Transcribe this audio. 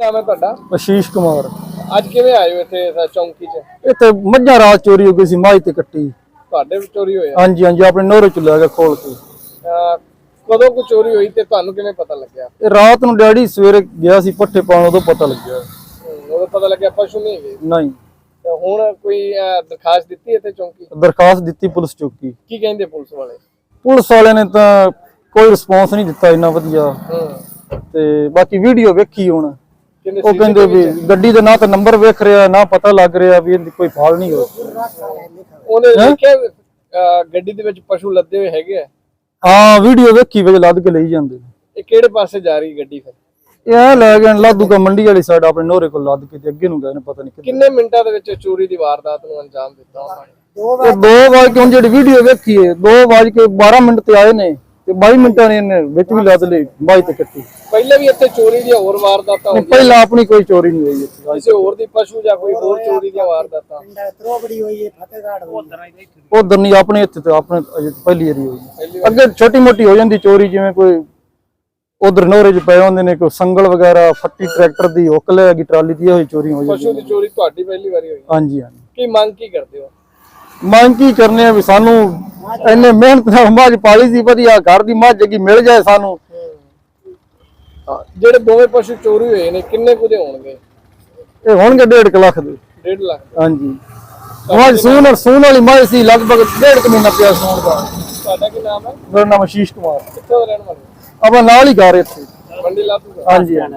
ਨਾਮ ਹੈ ਤੁਹਾਡਾ? ਆਸ਼ੀਸ਼ ਕੁਮਾਰ। ਅੱਜ ਕਿਵੇਂ ਆਏ ਹੋ ਇੱਥੇ ਇਸ ਚੌਂਕੀ 'ਚ? ਇੱਥੇ ਮੱਝਾਂ ਰਾਤ ਚੋਰੀ ਹੋ ਗਈ ਸੀ ਮਾਝ ਤੇ ਕੱਟੀ। ਤੁਹਾਡੇ ਵੀ ਚੋਰੀ ਹੋਇਆ ਹਾਂਜੀ ਹਾਂਜੀ ਆਪਣੇ ਨੋਰੇ ਚ ਲੈ ਕੇ ਖੋਲ ਕੇ। ਅਹ ਕਦੋਂ ਕੋ ਚੋਰੀ ਹੋਈ ਤੇ ਤੁਹਾਨੂੰ ਕਿਵੇਂ ਪਤਾ ਲੱਗਿਆ? ਇਹ ਰਾਤ ਨੂੰ ਡੈਡੀ ਸਵੇਰੇ ਗਿਆ ਸੀ ਪੱਠੇ ਪਾਉਣ ਉਦੋਂ ਪਤਾ ਲੱਗਿਆ। ਹਮ, ਉਦੋਂ ਪਤਾ ਲੱਗਿਆ ਪਸ਼ੂ ਨਹੀਂ ਹੈਗੇ? ਨਹੀਂ। ਤੇ ਹੁਣ ਕੋਈ ਅਹ, ਦਰਖਾਸਤ ਦਿੱਤੀ ਇੱਥੇ ਚੌਂਕੀ? ਦਰਖਾਸਤ ਦਿੱਤੀ ਪੁਲਿਸ ਚੌਕੀ। ਕੀ ਕਹਿੰਦੇ ਪੁਲਿਸ ਵਾਲੇ? ਪੁਲਿਸ ਵਾਲਿਆਂ ਨੇ ਤਾਂ ਕੋਈ ਰਿਸਪੌਂਸ ਨਹੀਂ ਦਿੱਤਾ ਇੰਨਾ ਵਧੀਆ। ਹੂੰ। ਤੇ ਬਾਕੀ ਵੀਡੀਓ ਵੇਖੀ ਹੁਣ। ਉਹ ਕਹਿੰਦੇ ਵੀ ਗੱਡੀ ਦਾ ਨਾ ਤਾਂ ਨੰਬਰ ਵੇਖ ਰਿਹਾ ਨਾ ਪਤਾ ਲੱਗ ਰਿਹਾ ਵੀ ਇਹਦੀ ਕੋਈ ਫਾਲ ਨਹੀਂ ਹੋ ਉਹਨੇ ਦੇਖਿਆ ਗੱਡੀ ਦੇ ਵਿੱਚ ਪਸ਼ੂ ਲੱਦੇ ਹੋਏ ਹੈਗੇ ਆ? ਹਾਂ ਵੀਡੀਓ ਵੇਖੀ ਵਿੱਚ ਲੱਦ ਕੇ ਲਈ ਜਾਂਦੇ। ਇਹ ਕਿਹੜੇ ਪਾਸੇ ਜਾ ਰਹੀ ਗੱਡੀ ਫਿਰ? ਇਹ ਲੈ ਗਏ ਲਾਦੂ ਕਾ ਮੰਡੀ ਵਾਲੀ ਸਾਈਡ ਆਪਣੇ ਨੋਰੇ ਕੋਲ ਲੱਦ ਕੇ ਤੇ ਅੱਗੇ ਨੂੰ ਗਏ ਨੇ ਪਤਾ ਨਹੀਂ ਕਿੰਨੇ ਮਿੰਟਾਂ ਦੇ ਵਿੱਚ ਚੋਰੀ ਦੀ ਵਾਰਦਾਤ ਨੂੰ ਅੰਜਾਮ ਦਿੱਤਾ ਉਹਨਾਂ ਨੇ? ਇਹ ਦੋ ਵਾਜ ਕੇ ਹੁਣ ਜਿਹੜੀ ਵੀਡੀਓ ਵੇਖੀ ਹੈ ਦੋ ਵਾਜ ਕੇ 12 ਮਿੰਟ ਤੇ ਆਏ ਨੇ। ਤੇ 22 ਮਿੰਟਾਂ ਨੇ ਇਹਨੇ ਵਿੱਚ ਵੀ ਲੱਦ ਲਈ ਬਾਈ ਤੇ ਕੱਟੀ। ਪਹਿਲੇ ਵੀ ਇੱਥੇ ਚੋਰੀ ਦੀਆਂ ਹੋਰ ਵਾਰਦਾਤਾਂ ਨਹੀਂ, ਪਹਿਲਾਂ ਆਪਣੀ ਕੋਈ ਚੋਰੀ ਨਹੀਂ ਹੋਈ ਇੱਥੇ। ਕਿਸੇ ਹੋਰ ਦੀ ਪਸ਼ੂ ਜਾਂ ਕੋਈ ਹੋਰ ਚੋਰੀ ਦੀਆਂ ਵਾਰਦਾਤਾਂ? ਤਰੋਬੜੀ ਹੋਈ ਹੈ ਫਤਿਹਗੜ੍ਹ ਹੋਈ ਉਧਰ ਨਹੀਂ ਆਪਣੇ ਇੱਥੇ ਤੇ ਆਪਣੇ ਅਜੇ ਤਾਂ ਪਹਿਲੀ ਵਾਰੀ ਹੋਈ। ਹੈ। ਅੱਗੇ ਛੋਟੀ ਮੋਟੀ ਹੋ ਜਾਂਦੀ ਚੋਰੀ ਜਿਵੇਂ ਕੋਈ ਉਧਰ ਨੋਰੇ ਚ ਪਏ ਹੁੰਦੇ ਨੇ ਕੋਈ ਸੰਗਲ ਵਗੈਰਾ ਫੱਟੀ ਟਰੈਕਟਰ ਦੀ ਹੁੱਕ ਲੈ ਗਈ ਟਰਾਲੀ ਦੀ ਹੋਈ ਚੋਰੀ ਹੋ ਜਾਂਦੀ ਪਸ਼ੂ ਦੀ ਚੋਰੀ ਤੁਹਾਡੀ ਪਹਿਲੀ ਵਾਰੀ ਹੋਈ? ਹਾਂਜੀ ਹਾਂਜੀ। ਕੀ ਮੰਗ ਕੀ ਕਰਦੇ ਹੋ? ਮੰਗ ਕੀ ਕਰਨੇ ਆ ਵੀ ਸਾਨੂੰ ਇੰਨੇ ਮਿਹਨਤ ਨਾਲ ਮੱਝ ਪਾਲੀ ਸੀ ਵਧੀਆ ਘਰ ਦੀ ਮੱਝ ਕੀ ਮਿਲ ਜਾਏ ਸਾਨੂੰ। ਜਿਹੜੇ ਦੋਵੇਂ ਪਸ਼ੂ ਚੋਰੀ ਹੋਏ ਨੇ ਕਿੰਨੇ ਕੁ ਦੇ ਹੋਣਗੇ? ਇਹ ਹੋਣਗੇ 1.5 ਲੱਖ ਦੇ। 1.5 ਲੱਖ ਹਾਂਜੀ। ਮੱਝ ਸੂਨ ਔਰ ਸੂਨ ਵਾਲੀ ਮੱਝ ਸੀ ਲਗਭਗ 1.5 ਮਹੀਨਾ ਪਿਆ ਸੂਣ ਦਾ। ਤੁਹਾਡਾ ਕੀ ਨਾਮ ਹੈ? ਮੇਰਾ ਨਾਮ ਆਸ਼ੀਸ਼ ਕੁਮਾਰ। ਕਿੱਥੋਂ ਰਹਿਣ ਵਾਲੇ ਆਪਾਂ ਨਾਲ ਹੀ ਘਰ ਇੱਥੇ। ਮੰਡੀ ਹਾਂਜੀ ਹਾਂਜੀ।